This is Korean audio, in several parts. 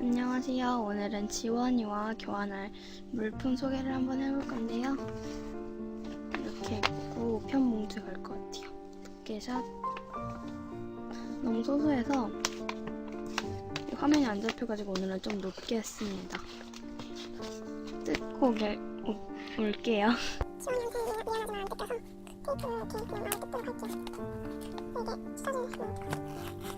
안녕하세요. 오늘은 지원이와 교환할 물품 소개를 한번 해볼 건데요. 이렇게 입고 편 봉투 갈것 같아요. 두께샷 너무 소소해서 이 화면이 안 잡혀가지고 오늘은 좀 높게 했습니다. 뜯고 올게요. 거. 오. 화면이샷이고요.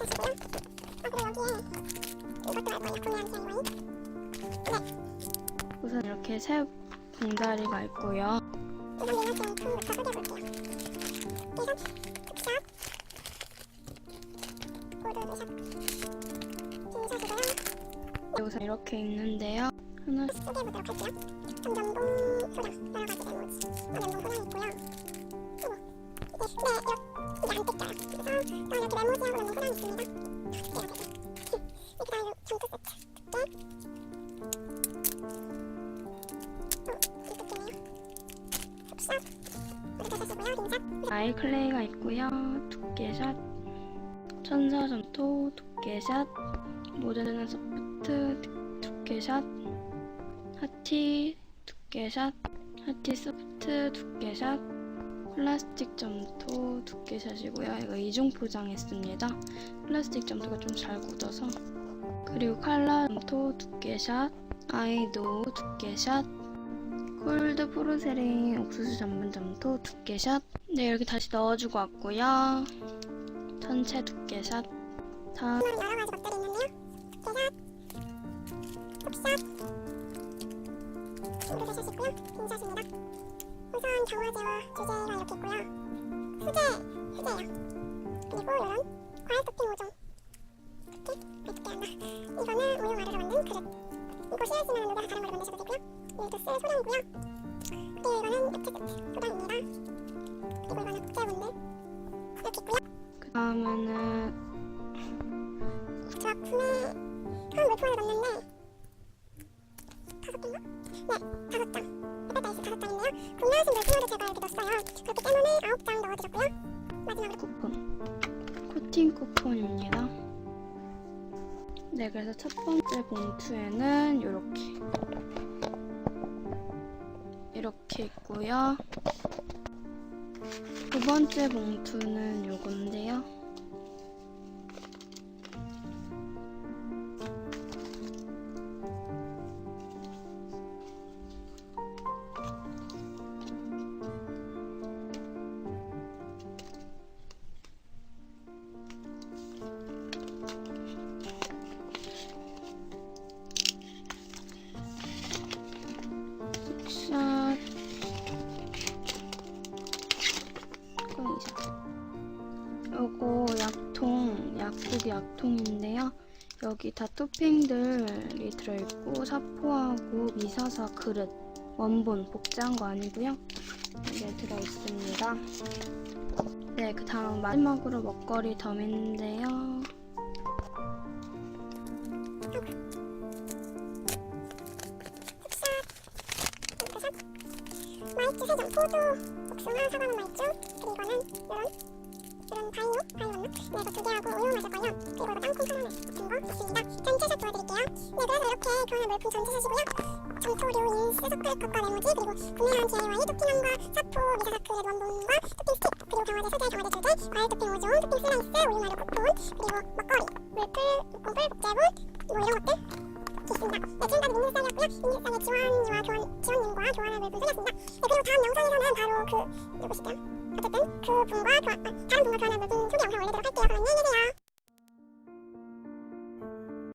디아이와이 우선 이렇게 새 봉다리가 있고요. 네, 우선 이렇게 있는데요. 하나 소개해보도록 할게요 전전봉 소장 여러 가지 메모지 어, 면봉 소장 있고요 네 이렇게 안 뜯겨요 그래서 또 이렇게 메모지 아이 클레이가 있고요. 두께샷, 천사점토, 두께샷, 모델은 소프트, 두께샷, 하티, 두께샷, 하티 소프트, 두께샷, 플라스틱 점토, 두께샷이고요. 이거 이중 포장했습니다. 플라스틱 점토가 좀 잘 굳어서. 그리고 칼라 점토, 두께샷, 아이도 두께샷, 콜드 포르세린 옥수수 전분 점토 두께 샷. 네 이렇게 다시 넣어주고 왔고요. 전체 다음 5종 이렇게 맛있게 한다. 이거는 우유 마루로 만든 그릇. 이거 싫어하시면 누가 다른 걸로 만드셔도 되고요 밀도스 소량이고요 그리고 이거는 액체 세트 소량입니다 그리고 이거는 국제분들 이렇게 있고요 그 다음에는 제가 구매 한 물품을 넣었는데 다섯 개인가? 네, 다섯 장. 에베다이스 다섯 장인데요. 구매하신 물품으로 제가 이렇게 넣었어요. 그렇기 때문에 아홉 장 넣어드렸고요. 마지막으로 쿠폰 코팅 쿠폰입니다 네 그래서 첫 번째 봉투에는 이렇게 이렇게 있고요. 두 번째 봉투는 요건데요 약통 약국 약통인데요 여기 다 토핑들이 들어있고 사포하고 미사사 그릇 원본 복제한 거 아니고요 이게 들어있습니다 네 그 다음 마지막으로 먹거리 덤인데요 마이쮸 세점 포도 복숭아 사과는 마이쮸 그리고 이거는 이런 이거 두 개하고 보여드릴게요 네 그래서 이렇게 교환할 물품 전체 샷이고요 점토류 인스 초콜릿컵과 메모지 그리고 구매한 DIY 토핑함과 사포 미사사크 원본과 토핑 스틱 그리고 경화제 세제 경화제 주제 과일 토핑 5종 토핑 슬라이스 우유마루 쿠폰 그리고 먹거리 물풀 목공풀 복제본 뭐. 네, 교환, 지원님과 소개했습니다. 네, 그리고 다음 영상에서는 바로 그 누구시죠? 어쨌든 그 분과 아, 다른 분과 교환할 물품 소개 영상 올리도록 할게요. 그럼 안녕히 계세요.